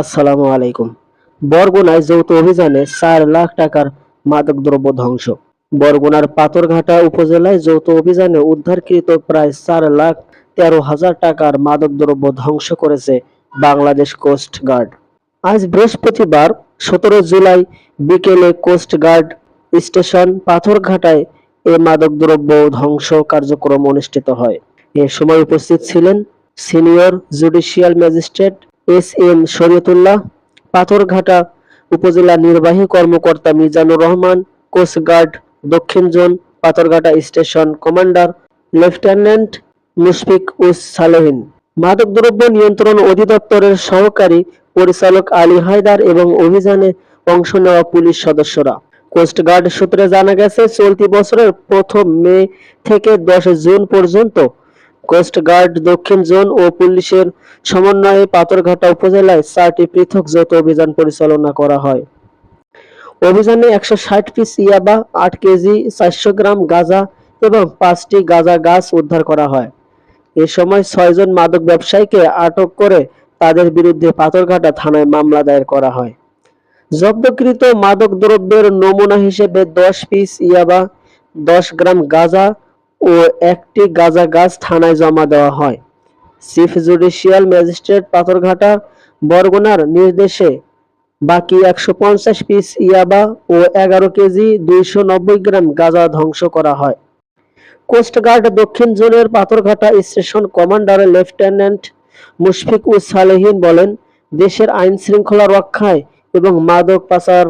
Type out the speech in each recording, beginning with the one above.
আসসালামু আলাইকুম। বরগুনায় যৌথ অভিযানে চার লাখ টাকার মাদকদ্রব্য ধ্বংস। বরগুনার পাথরঘাটা উপজেলায় যৌথ অভিযানে উদ্ধারকৃত প্রায় চার লাখ তেরো হাজার টাকার মাদকদ্রব্য ধ্বংস করেছে বাংলাদেশ কোস্ট গার্ড। আজ বৃহস্পতিবার, সতেরো জুলাই বিকেলে কোস্ট গার্ড স্টেশন পাথরঘাটায় এ মাদকদ্রব্য ধ্বংস কার্যক্রম অনুষ্ঠিত হয়। এ সময় উপস্থিত ছিলেন senior judicial magistrate S M Shariatullah, Patharghata উপজেলা নির্বাহী কর্মকর্তা মিজানুর রহমান, কোস্টগার্ড দক্ষিণ zone, Patharghata station commander lieutenant Mushfiq us Salehin. মাদকদ্রব্য নিয়ন্ত্রণ অধিদপ্তরের সহকারী পরিচালক আলী হায়দার এবং অভিযানে অংশ নেওয়া পুলিশ সদস্যরা। কোস্টগার্ড সূত্রে জানা গেছে, চলতি বছরের প্রথম মে থেকে দশ জুন পর্যন্ত কোস্টগার্ড দক্ষিণ জোন ও পুলিশের সমন্বয়ে পাথরঘাটা উপজেলায় চারটি পৃথক যৌথ অভিযান পরিচালনা করা হয়। অভিযানে একশো ষাট পিস ইয়াবা, আট কেজি, চারশো গ্রাম গাঁজা এবং পাঁচটি গাঁজা গাছ উদ্ধার করা হয়। এ সময় ছয়জন মাদক ব্যবসায়ীকে আটক করে তাদের বিরুদ্ধে পাথরঘাটা থানায় মামলা দায়ের করা হয়। জব্দকৃত মাদক দ্রব্যের নমুনা হিসেবে দশ পিস ইয়াবা, দশ গ্রাম গাঁজা ও একটি গাঁজা গাছ থানায় জমা দেওয়া হয়। চিফ জুডিশিয়াল ম্যাজিস্ট্রেট পাথরঘাটা, বরগুনার নির্দেশে বাকি একশো পঞ্চাশ পিস ইয়াবা ও এগারো কেজি দুইশো নব্বই গ্রাম গাঁজা ধ্বংস করা হয়। কোস্টগার্ড দক্ষিণ জোনের Patharghata station commander lieutenant Mushfiq us Salehin বলেন, দেশের আইন শৃঙ্খলা রক্ষায় এবং মাদক পাচার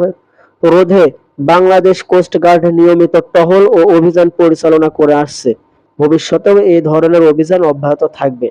রোধে বাংলাদেশ কোস্ট গার্ড নিয়মিত টহল ও অভিযান পরিচালনা করে আসছে। ভবিষ্যতেও এই ধরনের অভিযান অব্যাহত থাকবে।